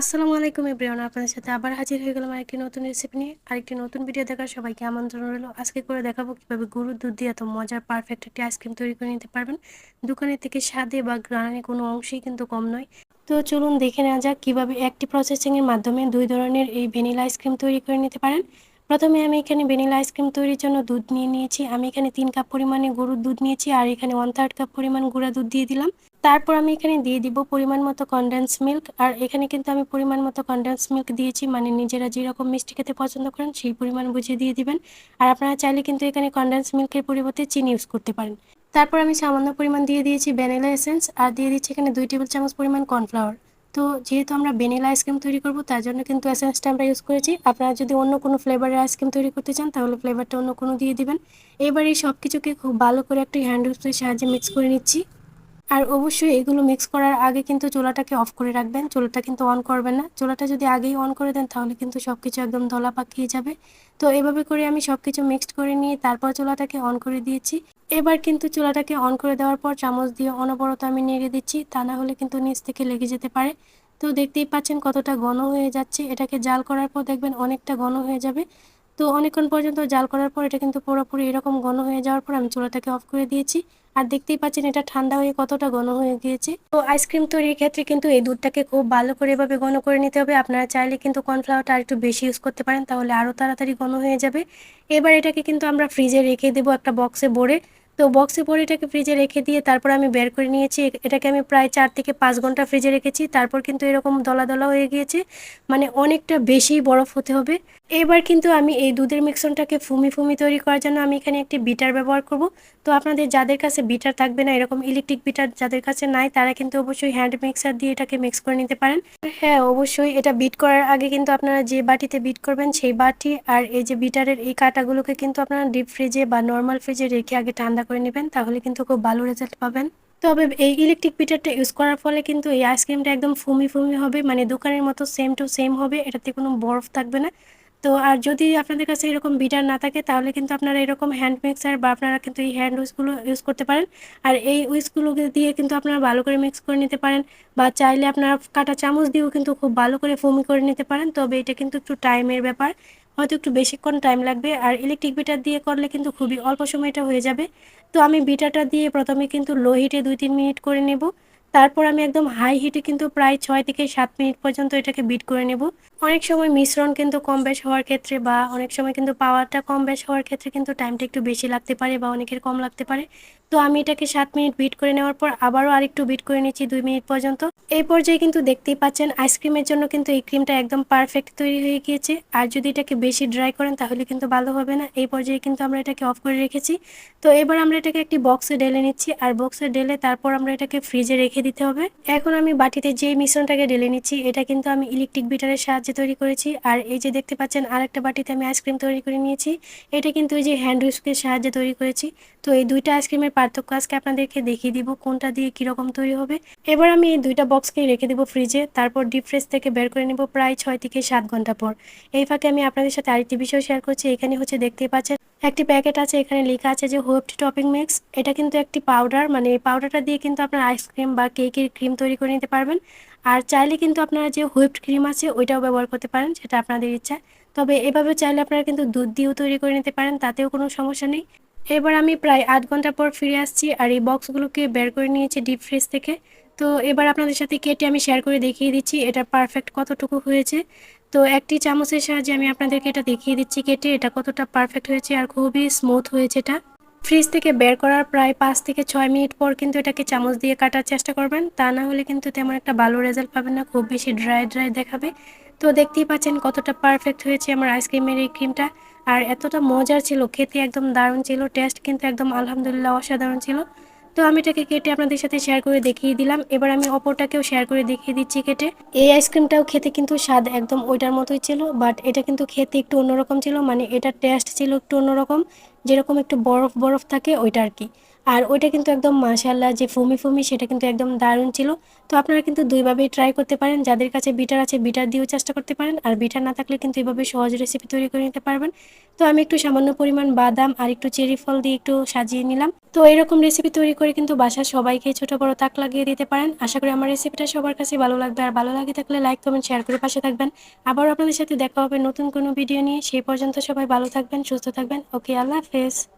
আসসালামু আলাইকুম এভরিওয়ান, আপনাদের সাথে আবার হাজির হয়ে গেলাম আরেকটি নতুন রেসিপি নিয়ে। আরেকটি নতুন ভিডিও দেখার সবাইকে আমন্ত্রণ রইল। আজকে করে দেখাবো কীভাবে গরুর দুধ দিয়ে এত মজার পারফেক্ট একটি আইসক্রিম তৈরি করে নিতে পারবেন। দোকানের থেকে স্বাদে বা গ্রানে কোনো অংশেই কিন্তু কম নয়। তো চলুন দেখে নেওয়া যাক কীভাবে একটি প্রসেসিংয়ের মাধ্যমে দুই ধরনের এই ভ্যানিলা আইসক্রিম তৈরি করে নিতে পারেন। প্রথমে আমি এখানে ভ্যানিলা আইসক্রিম তৈরির জন্য দুধ নিয়ে নিয়েছি। আমি এখানে তিন কাপ পরিমাণে গরুর দুধ নিয়েছি আর এখানে ওয়ান থার্ড কাপ পরিমাণ গুঁড়া দুধ দিয়ে দিলাম। তারপর আমি এখানে দিয়ে দিব পরিমাণ মতো কনডেন্স মিল্ক আর এখানে কিন্তু আমি পরিমাণ মতো কনডেন্স মিল্ক দিয়েছি মানে নিজেরা যেরকম মিষ্টি খেতে পছন্দ করেন সেই পরিমাণ বুঝিয়ে দিয়ে দিবেন। আর আপনারা চাইলে কিন্তু এখানে কনডেন্স মিল্কের পরিবর্তে চিনি ইউজ করতে পারেন। তারপর আমি সামান্য পরিমাণ দিয়ে দিয়েছি ভ্যানিলা এসেন্স আর দিয়ে দিচ্ছি এখানে দুই টেবিল চামচ পরিমাণ কর্নফ্লাওয়ার তো যেহেতু আমরা ভ্যানিলা আইসক্রিম তৈরি করব, তার জন্য কিন্তু এসেন্সটা আমরা ইউজ করেছি। আপনারা যদি অন্য কোনো ফ্লেভারের আইসক্রিম তৈরি করতে চান, তাহলে ফ্লেভারটা অন্য কোনো দিয়ে দিবেন। এবার এই সব কিছুকে খুব ভালো করে একটা হ্যান্ড উইপসের সাহায্যে মিক্স করে নিচ্ছি। আর অবশ্যই এগুলো মিক্স করার আগে কিন্তু চুলাটাকে অফ করে রাখবেন। চুলাটা কিন্তু অন করবেন না। চুলাটা যদি আগেই অন করে দেন, তাহলে কিন্তু সব কিছু একদম ধলা পাকিয়ে যাবে। তো এভাবে করে আমি সব কিছু মিক্সড করে নিয়ে তারপর চুলাটাকে অন করে দিয়েছি। এবার কিন্তু চুলাটাকে অন করে দেওয়ার পর চামচ দিয়ে অনবরত আমি নেড়ে দিচ্ছি। তা না হলে কিন্তু নিচ থেকে লেগে যেতে পারে। তো দেখতেই পাচ্ছেন কতটা ঘন হয়ে যাচ্ছে। এটাকে জাল করার পর দেখবেন অনেকটা ঘন হয়ে যাবে। তো অনেকক্ষণ পর্যন্ত জাল করার পর এটা কিন্তু পুরোপুরি এরকম ঘন হয়ে যাওয়ার পর আমি চুলাটাকে অফ করে দিয়েছি। আর দেখতেই পাচ্ছেন এটা ঠান্ডা হয়ে কতটা ঘন হয়ে গিয়েছে। তো আইসক্রিম তৈরির ক্ষেত্রে কিন্তু এই দুধটাকে খুব ভালো করে এভাবে ঘন করে নিতে হবে। আপনারা চাইলে কিন্তু কর্নফ্লাওয়ারটা আর একটু বেশি ইউজ করতে পারেন, তাহলে আরও তাড়াতাড়ি ঘন হয়ে যাবে। এবার এটাকে কিন্তু আমরা ফ্রিজে রেখে দেবো একটা বক্সে ভরে। তো বক্সে পরে এটাকে ফ্রিজে রেখে দিয়ে তারপর আমি বের করে নিয়েছি। এটাকে আমি প্রায় চার থেকে পাঁচ ঘণ্টা ফ্রিজে রেখেছি। তারপর কিন্তু এরকম দলা দলা হয়ে গিয়েছে। মানে অনেকটা বেশি বরফ হতে হবে। এবার কিন্তু আমি এই দুধের মিক্সনটাকে ফুমি ফুমি তৈরি করার জন্য আমি এখানে একটি বিটার ব্যবহার করব। তো আপনাদের যাদের কাছে বিটার থাকবে না, এরকম ইলেকট্রিক বিটার যাদের কাছে নাই, তারা কিন্তু অবশ্যই হ্যান্ড মিক্সার দিয়ে এটাকে মিক্স করে নিতে পারেন। হ্যাঁ অবশ্যই এটা বিট করার আগে কিন্তু আপনারা যে বাটিতে বিট করবেন সেই বাটি আর এই যে বিটারের এই কাটাগুলোকে কিন্তু আপনারা ডিপ ফ্রিজে বা নর্মাল ফ্রিজে রেখে আগে ঠান্ডা করে নেবেন, তাহলে কিন্তু খুব ভালো রেজাল্ট পাবেন। তবে এই ইলেকট্রিক বিটারটা ইউজ করার ফলে কিন্তু এই আইসক্রিমটা একদম ফুমি ফুমি হবে মানে দোকানের মতো সেম টু সেম হবে, এটাতে কোনো বরফ থাকবে না। তো আর যদি আপনাদের কাছে এরকম বিটার না থাকে, তাহলে কিন্তু আপনারা এরকম হ্যান্ড মিক্সার বা আপনারা কিন্তু এই হ্যান্ড উইচগুলো ইউজ করতে পারেন। আর এই উইচগুলো দিয়ে কিন্তু আপনারা ভালো করে মিক্স করে নিতে পারেন, বা চাইলে আপনারা কাটা চামচ দিয়েও কিন্তু খুব ভালো করে ফুমি করে নিতে পারেন, তবে এটা কিন্তু একটু টাইমের ব্যাপার। হয়তো একটু বেশিক্ষণ টাইম লাগবে, আর ইলেকট্রিক বিটার দিয়ে করলে কিন্তু খুবই অল্প সময়টা হয়ে যাবে। তো আমি বিটাটা দিয়ে প্রথমে কিন্তু লো হিটে দুই তিন মিনিট করে নেব। তারপর আমি একদম হাই হিটে কিন্তু প্রায় ছয় থেকে সাত মিনিট পর্যন্ত এটাকে বিট করে নেব। অনেক সময় মিশ্রণ কিন্তু কম বেশ হওয়ার ক্ষেত্রে বা অনেক সময় কিন্তু পাওয়ারটা কম বেশ হওয়ার ক্ষেত্রে কিন্তু টাইমটা একটু বেশি লাগতে পারে বা অনেকের কম লাগতে পারে। তো আমি এটাকে সাত মিনিট বিট করে নেওয়ার পর আবারও আরেকটু বিট করে নিচ্ছি দুই মিনিট পর্যন্ত। এই পর্যায়ে কিন্তু দেখতেই পাচ্ছেন আইসক্রিমের জন্য কিন্তু এই ক্রিমটা একদম পারফেক্ট তৈরি হয়ে গিয়েছে। আর যদি এটাকে বেশি ড্রাই করেন তাহলে কিন্তু ভালো হবে না। এই পর্যায়ে কিন্তু আমরা এটাকে অফ করে রেখেছি। তো এবার আমরা এটাকে একটি বক্সে ঢেলে নিচ্ছি। আর বক্সে ঢেলে তারপর আমরা এটাকে ফ্রিজে রেখে দিতে হবে। এখন আমি বাটিতে যে মিশ্রণটাকে ঢেলে নিচ্ছি, এটা কিন্তু আমি ইলেকট্রিক বিটারের সাহায্যে তৈরি করেছি। আর এই যে দেখতে পাচ্ছেন, আরেকটা বাটিতে আমি আইসক্রিম তৈরি করে নিয়েছি। এটা কিন্তু এই যে হ্যান্ড উইস্কের সাহায্যে তৈরি করেছি। তো এই দুইটা আইসক্রিমের পার্থক্য আজকে আপনাদেরকে দেখিয়ে দিব, কোনটা দিয়ে কীরকম তৈরি হবে। এবার আমি এই দুইটা বক্সকেই রেখে দিব ফ্রিজে তারপর ডিপ থেকে বের করে নেব প্রায় ছয় থেকে সাত ঘণ্টা পর। এই ফাঁকে আমি আপনাদের সাথে আরেকটি বিষয় শেয়ার করছি। এখানে হচ্ছে দেখতে পাচ্ছেন, একটি প্যাকেট আছে, এখানে লেখা আছে যে হোপড টপিং মিক্স এটা কিন্তু একটি পাউডার মানে এই পাউডারটা দিয়ে কিন্তু আপনার আইসক্রিম বা কেকের ক্রিম তৈরি করে নিতে পারবেন। আর চাইলে কিন্তু আপনারা যে হুইপড ক্রিম আছে, ওইটাও ব্যবহার করতে পারেন, সেটা আপনাদের ইচ্ছা। তবে এভাবে চাইলে আপনারা কিন্তু দুধ দিয়েও তৈরি করে নিতে পারেন, তাতেও কোনো সমস্যা নেই। এবার আমি প্রায় আধ ঘণ্টা পর ফিরে আসছি আর এই বক্সগুলোকে বের করে নিয়েছি ডিপ ফ্রিজ থেকে। তো এবার আপনাদের সাথে কেটে আমি শেয়ার করে দেখিয়ে দিচ্ছি, এটা পারফেক্ট কতটুকু হয়েছে। তো একটি চামচের সাহায্যে আমি আপনাদেরকে এটা দেখিয়ে দিচ্ছি কেটে, এটা কতটা পারফেক্ট হয়েছে আর খুবই স্মুথ হয়েছে এটা। ফ্রিজ থেকে বের করার প্রায় পাঁচ থেকে ছয় মিনিট পর কিন্তু এটাকে চামচ দিয়ে কাটার চেষ্টা করবেন। তা না হলে কিন্তু তেমন একটা ভালো রেজাল্ট পাবেন না, খুব বেশি ড্রাই ড্রাই দেখাবে। তো দেখতেই পাচ্ছেন কতটা পারফেক্ট হয়েছে আমার আইসক্রিমের এই ক্রিমটা। আর এতটা মজার ছিল, খেতে একদম দারুণ ছিল, টেস্ট কিন্তু একদম আলহামদুলিল্লাহ অসাধারণ ছিল। তো আমি এটাকে কেটে আপনাদের সাথে শেয়ার করে দেখিয়ে দিলাম। এবার আমি অপরটাকেও শেয়ার করে দেখিয়ে দিচ্ছি কেটে। এই আইসক্রিমটাও খেতে কিন্তু স্বাদ একদম ওইটার মতোই ছিল, বাট এটা কিন্তু খেতে একটু অন্যরকম ছিল মানে এটার টেস্ট ছিল একটু অন্যরকম। যেরকম একটু বরফ বরফ থাকে ওইটা আর কি আর ওইটা কিন্তু একদম মাশাল্লাহ যে ফুমি ফুমি সেটা কিন্তু একদম দারুণ ছিল। তো আপনারা কিন্তু দুইভাবেই ট্রাই করতে পারেন। যাদের কাছে বিটার আছে বিটার দিয়েও চেষ্টা করতে পারেন। আর বিটার না থাকলে কিন্তু এভাবে সহজ রেসিপি তৈরি করে নিতে পারবেন। তো আমি একটু সামান্য পরিমাণ বাদাম আর একটু চেরি ফল দিয়ে একটু সাজিয়ে নিলাম। তো এরকম রেসিপি তৈরি করে কিন্তু বাসার সবাইকে ছোট বড় তাক লাগিয়ে দিতে পারেন। আশা করি আমার রেসিপিটা সবার কাছে ভালো লাগবে। আর ভালো লাগে থাকলে লাইক কমেন্ট শেয়ার করে পাশে থাকবেন। আবারও আপনাদের সাথে দেখা হবে নতুন কোনো ভিডিও নিয়ে। সেই পর্যন্ত সবাই ভালো থাকবেন, সুস্থ থাকবেন। ওকে আল্লাহ です。